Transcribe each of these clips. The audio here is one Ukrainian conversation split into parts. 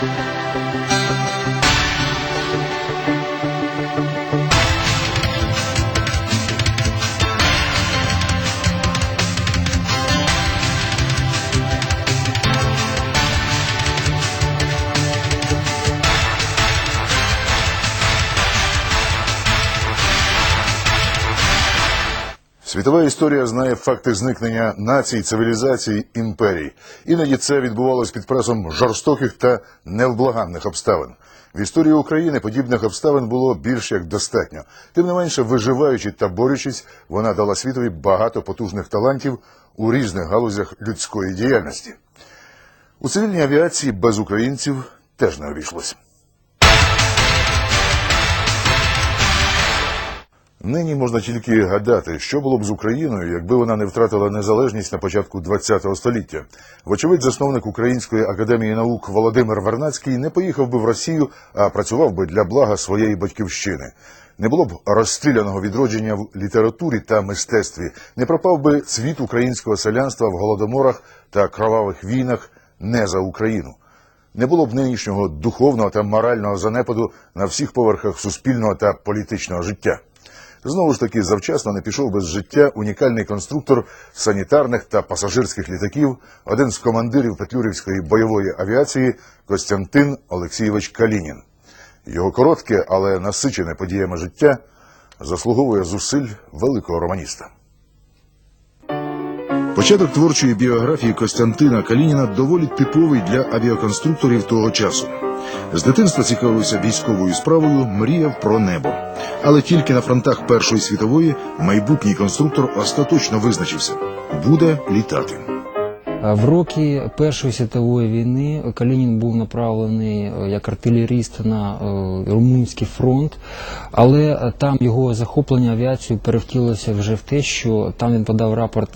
Thank you. Світова історія знає факти зникнення націй, цивілізацій, імперій. Іноді це відбувалось під пресом жорстоких та невблаганних обставин. В історії України подібних обставин було більш як достатньо. Тим не менше, виживаючи та борючись, вона дала світові багато потужних талантів у різних галузях людської діяльності. У цивільній авіації без українців теж не обійшлось. Нині можна тільки гадати, що було б з Україною, якби вона не втратила незалежність на початку ХХ століття. Вочевидь, засновник Української академії наук Володимир Вернацький не поїхав би в Росію, а працював би для блага своєї батьківщини. Не було б розстріляного відродження в літературі та мистецтві, не пропав би цвіт українського селянства в голодоморах та кровавих війнах не за Україну. Не було б нинішнього духовного та морального занепаду на всіх поверхах суспільного та політичного життя. Знову ж таки, завчасно не пішов без життя унікальний конструктор санітарних та пасажирських літаків, один з командирів Петлюрівської бойової авіації Костянтин Олексійович Калінін. Його коротке, але насичене подіями життя заслуговує зусиль великого романіста. Початок творчої біографії Костянтина Калініна доволі типовий для авіаконструкторів того часу. З дитинства цікавився військовою справою, мріяв про небо. Але тільки на фронтах Першої світової майбутній конструктор остаточно визначився буде літати. В роки Першої світової війни Калінін був направлений е, як артилеріст на е, Румунський фронт, але е, там його захоплення авіацією перевтілося вже в те, що там він подав рапорт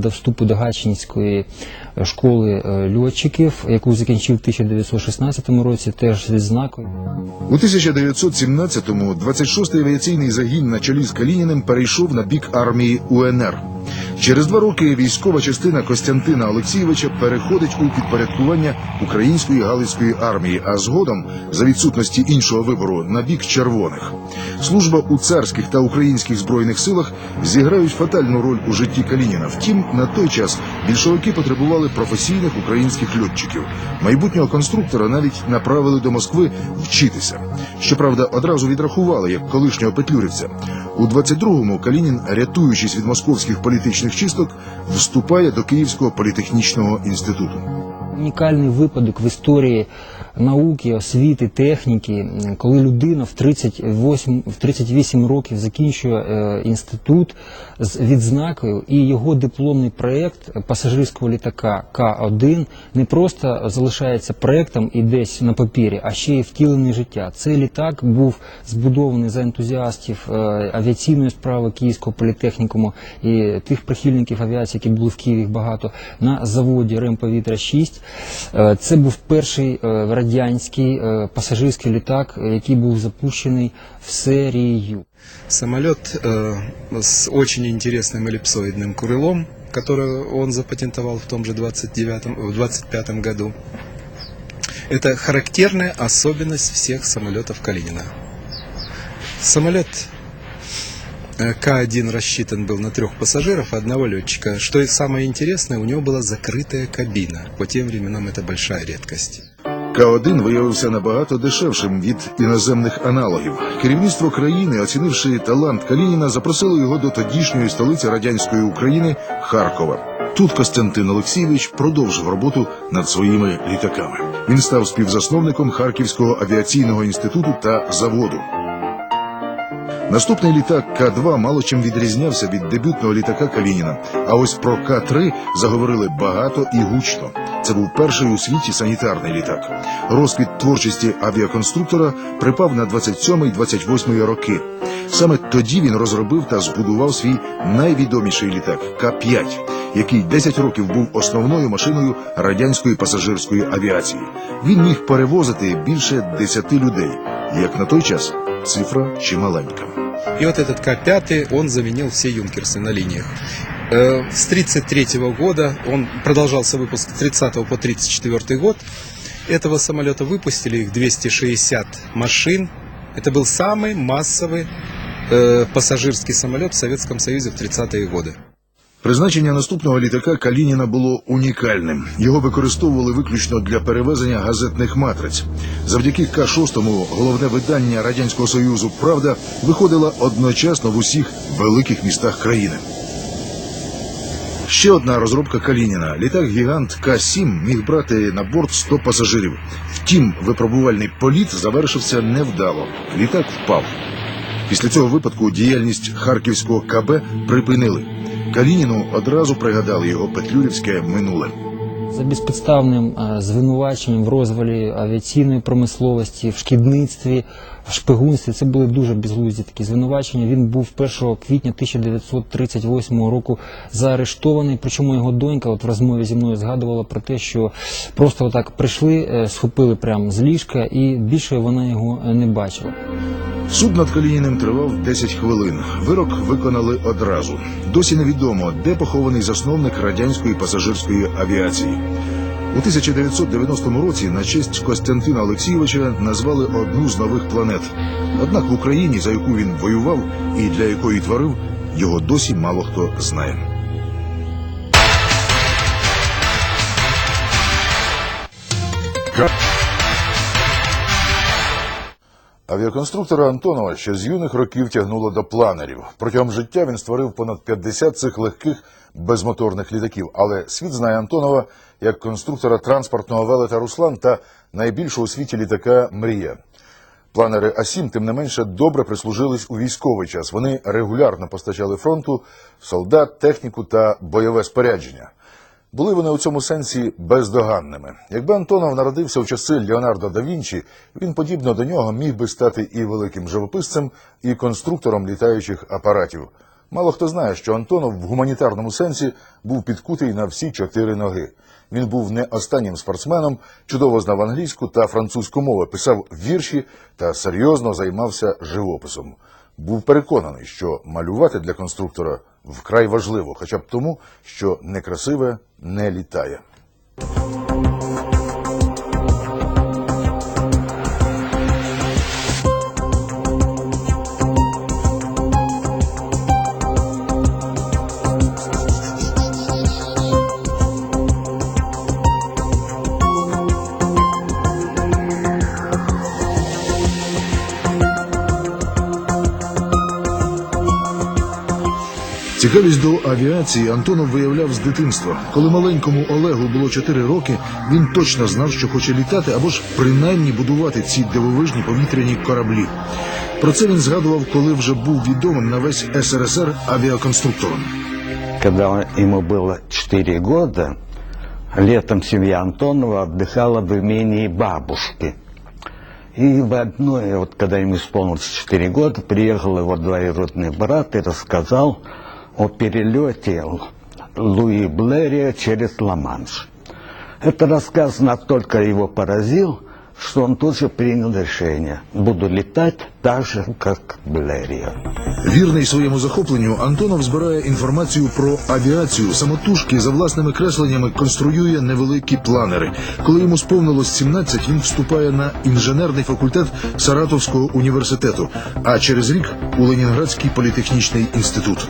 до вступу до Гатчинської школи льотчиків, яку закінчив в 1916 році, теж з відзнакою. У 1917-му 26-й авіаційний загін на чолі з Калініним перейшов на бік армії УНР. Через два роки військова частина Костянтина Олексійовича переходить у підпорядкування української галицької армії, а згодом, за відсутності іншого вибору, на бік червоних. Служба у царських та українських збройних силах зіграють фатальну роль у житті Калініна. Втім, на той час більшовики потребували професійних українських льотчиків. Майбутнього конструктора навіть направили до Москви вчитися. Щоправда, одразу відрахували як колишнього петлюрівця. У 22-му Калінін, рятуючись від московських політичних чисток, вступає до Київського політехнічного інституту. Унікальний випадок в історії науки, освіти, техніки, коли людина в 38, в 38 років закінчує е, інститут з відзнакою, і його дипломний проєкт пасажирського літака К-1 не просто залишається проєктом і десь на папірі, а ще й втілений життя. Цей літак був збудований за ентузіастів е, авіаційної справи Київського політехнікуму і тих прихильників авіації, які були в Києві багато, на заводі Ремповітря 6. Це був перший радянський пасажирський літак, який був запущений в серію. Самолет э, с очень интересным эллипсоидным крылом, который он запатентовал в том же 29 в 25 году. Это характерная особенность всех самолетов Калинина. Самолет К-1 рассчитан был на трех пассажиров и одного летчика. Что и самое интересное, у него была закрытая кабина. По тем временам это большая редкость. К-1 виявився набагато дешевшим від іноземних аналогів. Керівництво країни, оцінивши талант Калініна, запросило його до тодішньої столиці радянської України Харкова. Тут Костянтин Олексійович продовжив роботу над своїми літаками. Він став співзасновником Харківського авіаційного інституту та заводу. Наступний літак К-2 мало чим відрізнявся від дебютного літака Калініна. А ось про К-3 заговорили багато і гучно. Це був перший у світі санітарний літак. Розквіт творчості авіаконструктора припав на 27-28 роки. Саме тоді він розробив та збудував свій найвідоміший літак К-5, який 10 років був основною машиною радянської пасажирської авіації. Він міг перевозити більше 10 людей. Як на той час, цифра чималенька. И вот этот К-5, он заменил все юнкерсы на линиях. Э, С 1933 года, он продолжался выпуск с 30 по 34 год, этого самолета выпустили их 260 машин. Это был самый массовый э, пассажирский самолет в Советском Союзе в 30-е годы. Призначення наступного літака Калініна було унікальним. Його використовували виключно для перевезення газетних матриць. Завдяки К-6 головне видання Радянського Союзу Правда виходило одночасно в усіх великих містах країни. Ще одна розробка Калініна. Літак гігант К-7 міг брати на борт 100 пасажирів. Втім, випробувальний політ завершився невдало. Літак впав. Після цього випадку діяльність харківського КБ припинили. Калініну одразу пригадали його петлюрівське минуле. За безпідставним е, звинуваченням в розвалі авіаційної промисловості, в шкідництві, в шпигунстві. Це були дуже безглузді такі звинувачення. Він був 1 квітня 1938 року заарештований. Причому його донька от в розмові зі мною згадувала про те, що просто отак прийшли, е, схопили прямо з ліжка, і більше вона його е, не бачила. Суд над Калініним тривав 10 хвилин. Вирок виконали одразу. Досі невідомо, де похований засновник радянської пасажирської авіації. У 1990 році на честь Костянтина Олексійовича назвали одну з нових планет. Однак в Україні, за яку він воював і для якої творив, його досі мало хто знає. Авіаконструктора Антонова ще з юних років тягнуло до планерів. Протягом життя він створив понад 50 цих легких безмоторних літаків. Але світ знає Антонова як конструктора транспортного велета Руслан та найбільшого у світі літака Мрія. Планери А-7, тим не менше, добре прислужились у військовий час. Вони регулярно постачали фронту солдат, техніку та бойове спорядження. Були вони у цьому сенсі бездоганними. Якби Антонов народився в часи Леонардо да Вінчі, він подібно до нього міг би стати і великим живописцем, і конструктором літаючих апаратів. Мало хто знає, що Антонов в гуманітарному сенсі був підкутий на всі чотири ноги. Він був не останнім спортсменом, чудово знав англійську та французьку мови, писав вірші та серйозно займався живописом. Був переконаний, що малювати для конструктора вкрай важливо, хоча б тому, що некрасиве не літає. Цікавість до авіації Антонов виявляв з дитинства. Коли маленькому Олегу було 4 роки, він точно знав, що хоче літати або ж принаймні будувати ці дивовижні повітряні кораблі. Про це він згадував, коли вже був відомим на весь СРСР авіаконструктором. Когда ему было 4 года, летом семья Антонова отдыхала в имении бабушки. И в одной, вот когда ему исполнилось 4 года, приехал его двоюродный брат и рассказал о перелете Луи Блэрия через Ла-Манш. Этот рассказ настолько его поразил, что он тут же принял решение. Буду летать так же, как Блэрия. Вірний своєму захопленню, Антонов збирає інформацію про авіацію, самотужки за власними кресленнями конструює невеликі планери. Коли йому сповнилось 17, він вступає на інженерний факультет Саратовського університету, а через рік у Ленінградський політехнічний інститут.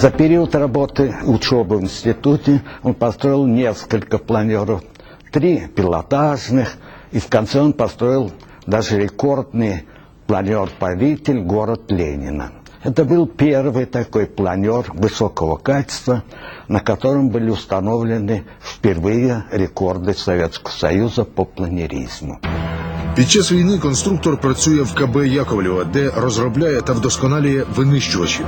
За период работы, учебы в институте он построил несколько планеров, три пилотажных, и в конце он построил даже рекордный планер-правитель город Ленина. Это был первый такой планер высокого качества, на котором были установлены впервые рекорды Советского Союза по планеризму. Під час війни конструктор працює в КБ Яковлєва, де розробляє та вдосконалює винищувачі.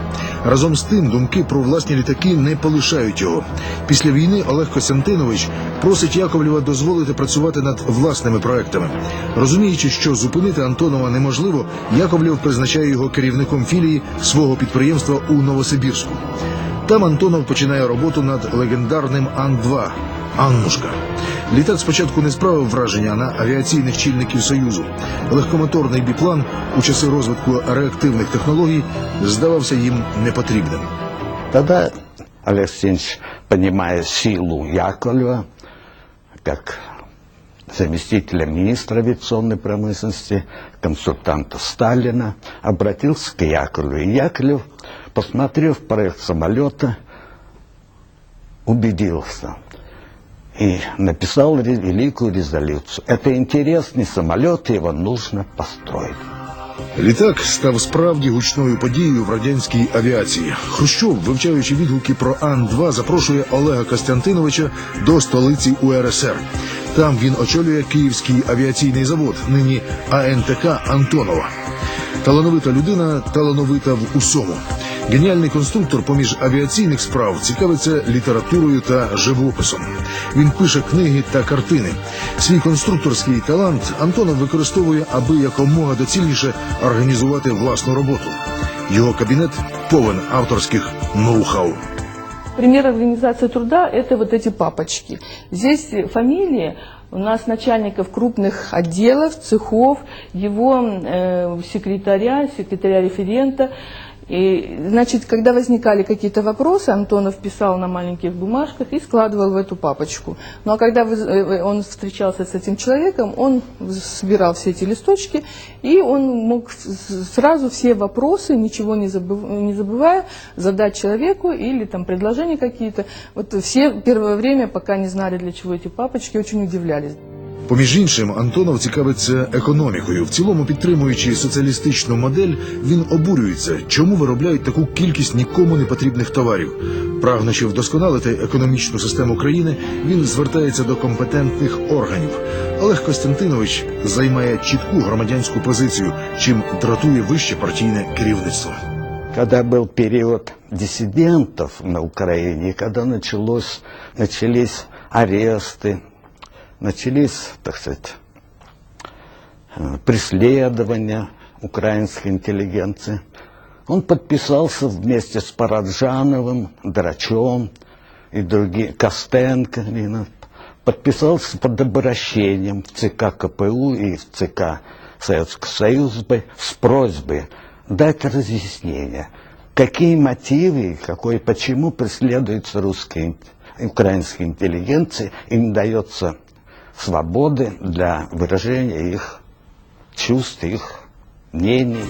Разом з тим, думки про власні літаки не полишають його. Після війни Олег Костянтинович просить Яковлєва дозволити працювати над власними проектами. Розуміючи, що зупинити Антонова неможливо, Яковлєв призначає його керівником філії свого підприємства у Новосибірську. Там Антонов починає роботу над легендарним Ан-2 Аннушка. Літак спочатку не справив враження на авіаційних чільників Союзу. Легкомоторний біплан у часи розвитку реактивних технологій здавався їм непотрібним. Тогда Олег понимая силу Яковлева, как заместителя министра авиационной промышленности, консультанта Сталина, обратился к Яковлеву. И Яковлев, посмотрев проект самолета, убедился и написал великую резолюцию. Это интересный самолет, и его нужно построить. Літак став справді гучною подією в радянській авіації. Хрущов, вивчаючи відгуки про Ан-2, запрошує Олега Костянтиновича до столиці УРСР. Там він очолює Київський авіаційний завод, нині АНТК Антонова. Талановита людина, талановита в усьому. Геніальний конструктор поміж авіаційних справ цікавиться літературою та живописом. Він пише книги та картини. Свій конструкторський талант Антонов використовує, аби якомога доцільніше організувати власну роботу. Його кабінет повен авторських ноу-хау. Пример организации труда – это вот эти папочки. Здесь фамилии у нас начальников крупных отделов, цехов, его э, секретаря, секретаря-референта. и, значит, когда возникали какие-то вопросы, Антонов писал на маленьких бумажках и складывал в эту папочку. Ну а когда э, он встречался с этим человеком, он собирал все эти листочки, и он мог сразу все вопросы, ничего не, забыв- не забывая, задать человеку или там предложения какие-то. Вот все первое время, пока не знали, для чего эти папочки, очень удивлялись. Поміж іншим, Антонов цікавиться економікою. В цілому, підтримуючи соціалістичну модель, він обурюється, чому виробляють таку кількість нікому не потрібних товарів. Прагнучи вдосконалити економічну систему країни, він звертається до компетентних органів. Олег Костянтинович займає чітку громадянську позицію, чим дратує вище партійне керівництво. Когда был период диссидентов на Украине, и когда началось, начались аресты, начались, так сказать, э, преследования украинской интеллигенции, он подписался вместе с Параджановым, Драчом и другими, Костенко, подписался под обращением в ЦК КПУ и в ЦК Советского Союза с просьбой дать разъяснение, какие мотивы, какой, почему преследуется русская украинская интеллигенция и не дается свободы для выражения их чувств, их мнений.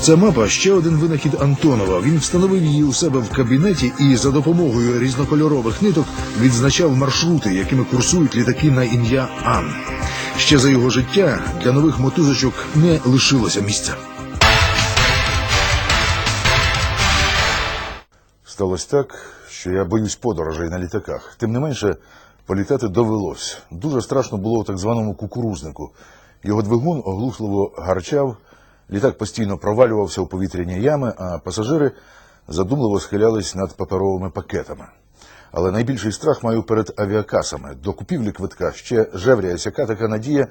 Ця мапа ще один винахід Антонова. Він встановив її у себе в кабінеті і за допомогою різнокольорових ниток відзначав маршрути, якими курсують літаки на ім'я Ан. Ще за його життя для нових мотузочок не лишилося місця. Сталося так, що я боюсь подорожей на літаках. Тим не менше, політати довелось. Дуже страшно було у так званому кукурузнику. Його двигун оглушливо гарчав, літак постійно провалювався у повітряні ями, а пасажири задумливо схилялись над паперовими пакетами. Але найбільший страх маю перед авіакасами. До купівлі квитка ще жевряється яка така надія,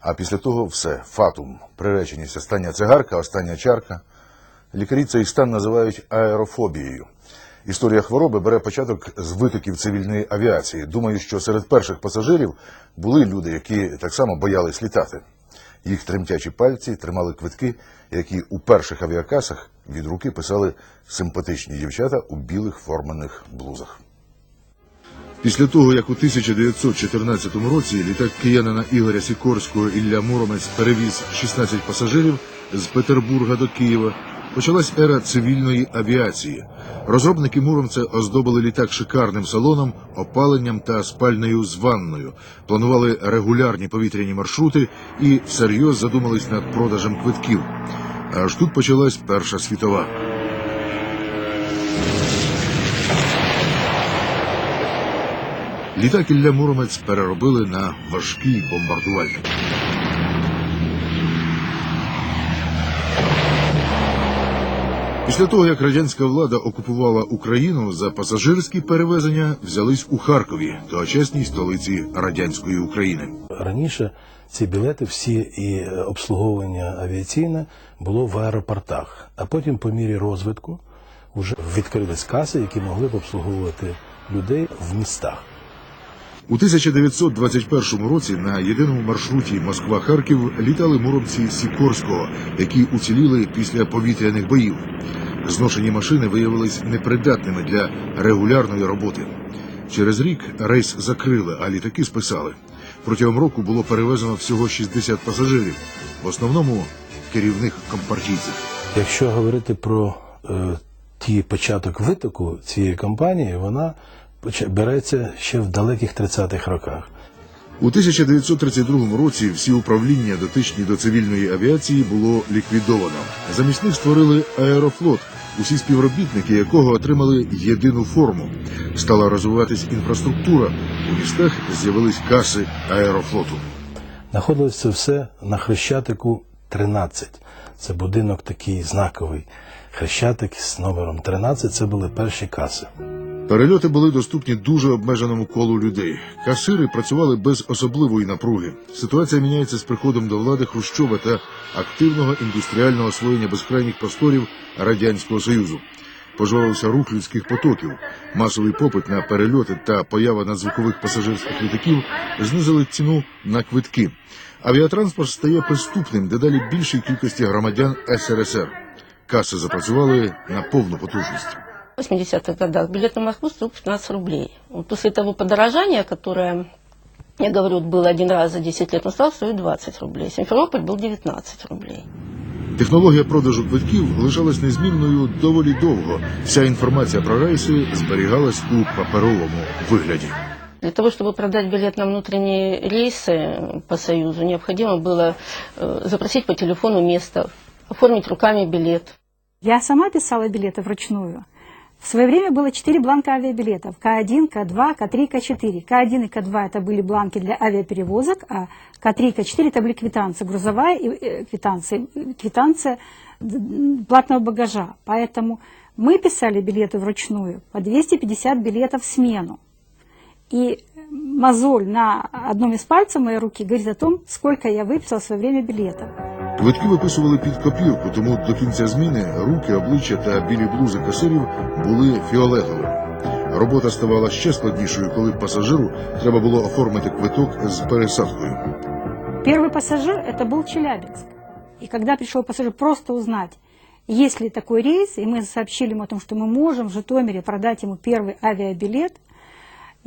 а після того все фатум, приреченість, остання цигарка, остання чарка. Лікарі цей стан називають аерофобією. Історія хвороби бере початок з витоків цивільної авіації. Думаю, що серед перших пасажирів були люди, які так само боялись літати. Їх тремтячі пальці тримали квитки, які у перших авіакасах від руки писали симпатичні дівчата у білих форманих блузах. Після того, як у 1914 році літак киянина Ігоря Сікорського Ілля Муромець перевіз 16 пасажирів з Петербурга до Києва, почалась ера цивільної авіації. Розробники Муромця оздобили літак шикарним салоном, опаленням та спальнею з ванною, планували регулярні повітряні маршрути і всерйоз задумались над продажем квитків. Аж тут почалась Перша світова. Літак Ілля Муромець переробили на важкий бомбардувальник. Після того, як радянська влада окупувала Україну, за пасажирські перевезення взялись у Харкові, тогочасній столиці радянської України. Раніше ці білети всі і е, обслуговування авіаційне було в аеропортах, а потім, по мірі розвитку, вже відкрились каси, які могли б обслуговувати людей в містах. У 1921 році на єдиному маршруті Москва-Харків літали муромці Сікорського, які уціліли після повітряних боїв. Зношені машини виявились непридатними для регулярної роботи. Через рік рейс закрили, а літаки списали. Протягом року було перевезено всього 60 пасажирів, в основному керівних компартійців. Якщо говорити про е, ті початок витоку цієї кампанії, вона береться ще в далеких 30-х роках. У 1932 році всі управління, дотичні до цивільної авіації, було ліквідовано. Замість них створили аерофлот, усі співробітники якого отримали єдину форму. Стала розвиватись інфраструктура. У містах з'явились каси аерофлоту. Знаходилось це все на Хрещатику 13. Це будинок такий знаковий. Хрещатик з номером 13 це були перші каси. Перельоти були доступні дуже обмеженому колу людей. Касири працювали без особливої напруги. Ситуація міняється з приходом до влади Хрущова та активного індустріального освоєння безкрайніх просторів Радянського Союзу. Пожвавився рух людських потоків, масовий попит на перельоти та поява надзвукових пасажирських літаків знизили ціну на квитки. Авіатранспорт стає приступним дедалі більшій кількості громадян СРСР. Каси запрацювали на повну потужність. В 80-х годах билет на Москву стоил 15 рублей. Вот после того подорожания, которое, я говорю, было один раз за 10 лет, он стал стоить 20 рублей. Симферополь был 19 рублей. Технологія продажу квитків лишалась незмінною доволі довго. Вся інформація про рейси зберігалась у паперовому вигляді. Для того, чтобы продать билет на внутренние рейсы по Союзу, необходимо было э, запросить по телефону место, оформить руками билет. Я сама писала билеты вручную. В свое время было четыре бланка авиабилетов. К1, К2, К3, К4. К1 и К2 это были бланки для авиаперевозок, а К3 и К4 это были квитанции. Грузовая и, э, квитанция, квитанция платного багажа. Поэтому мы писали билеты вручную по 250 билетов в смену. И мозоль на одном из пальцев моей руки говорит о том, сколько я выписала в свое время билетов. Квитки виписували під копірку, тому до кінця зміни руки, обличчя та білі блузи касирів були фіолетовими. Робота ставала ще складнішою, коли пасажиру треба було оформити квиток з пересадкою. Первый пассажир это был Челябинск. И когда пришел пассажир просто узнать, есть ли такой рейс, и мы сообщили ему о том, что мы можем в Житомире продать ему первый авиабилет, и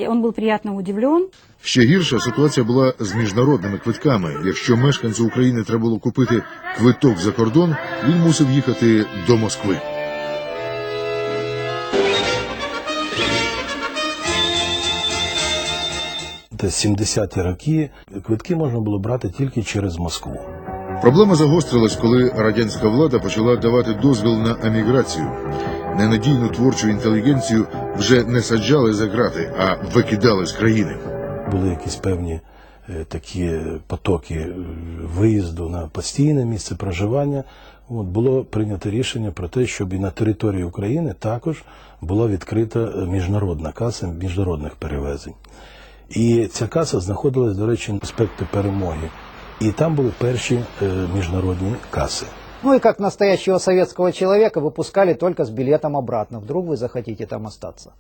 он был приятно удивлен. Ще гірша ситуація була з міжнародними квитками. Якщо мешканцю України треба було купити квиток за кордон, він мусив їхати до Москви. Це 70-ті роки квитки можна було брати тільки через Москву. Проблема загострилась, коли радянська влада почала давати дозвіл на еміграцію. Ненадійну творчу інтелігенцію вже не саджали за грати, а викидали з країни. Були якісь певні е, такі потоки виїзду на постійне місце проживання. От було прийнято рішення про те, щоб і на території України також була відкрита міжнародна каса міжнародних перевезень. І ця каса знаходилась, до речі, на проспекті Перемоги. І там були перші е, міжнародні каси. Ну и как настоящего советского человека выпускали только с билетом обратно. Вдруг вы захотите там остаться.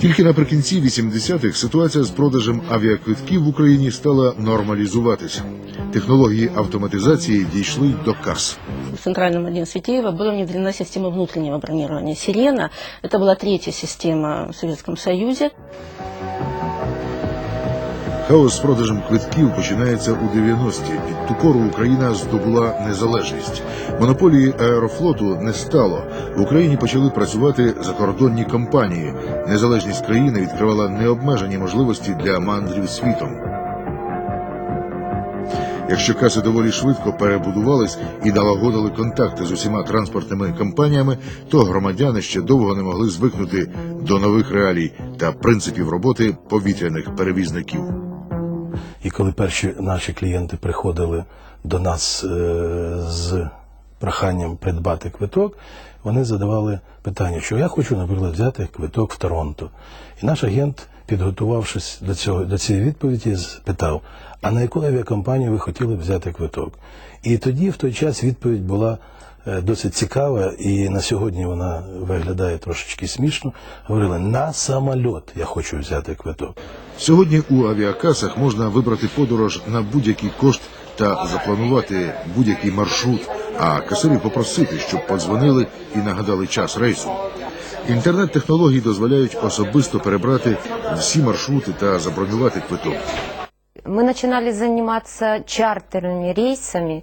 Тільки наприкінці 80-х ситуація з продажем авіаквитків в Україні стала нормалізуватися. Технології автоматизації дійшли до кас. В центральном отделе Светеева была внедрена система внутреннего бронирования «Сирена». Это была третья система в Советском Союзе. Хаос з продажем квитків починається у 90-ті. Під ту пору Україна здобула незалежність. Монополії аерофлоту не стало. В Україні почали працювати закордонні компанії. Незалежність країни відкривала необмежені можливості для мандрів світом. Якщо каси доволі швидко перебудувались і налагодили контакти з усіма транспортними компаніями, то громадяни ще довго не могли звикнути до нових реалій та принципів роботи повітряних перевізників. І коли перші наші клієнти приходили до нас е, з проханням придбати квиток, вони задавали питання, що я хочу, наприклад, взяти квиток в Торонто. І наш агент, підготувавшись до цього до цієї відповіді, спитав: а на яку авіакомпанію ви хотіли взяти квиток? І тоді, в той час, відповідь була досить цікава, і на сьогодні вона виглядає трошечки смішно. Говорили, на самольот я хочу взяти квиток. Сьогодні у авіакасах можна вибрати подорож на будь-який кошт та запланувати будь-який маршрут, а касирів попросити, щоб подзвонили і нагадали час рейсу. Інтернет-технології дозволяють особисто перебрати всі маршрути та забронювати квиток. Мы начинали заниматься чартерными рейсами э,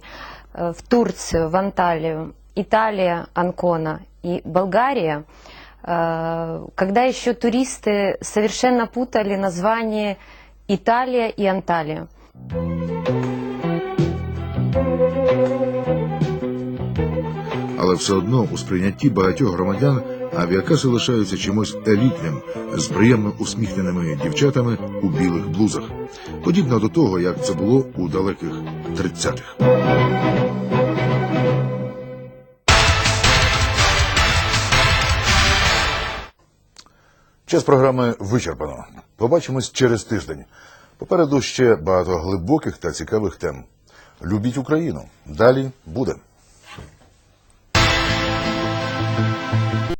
В Турцию, в Анталию, Италия, Анкона и Болгария, э, когда еще туристы совершенно путали название Италия и Анталия. Але все одно у сприйнятті багатьох громадян авіакаси лишаються чимось елітним з приємно усміхненими дівчатами у білих блузах, подібно до того, як це було у далеких 30-х. Час програми вичерпано. Побачимось через тиждень. Попереду ще багато глибоких та цікавих тем. Любіть Україну. Далі буде.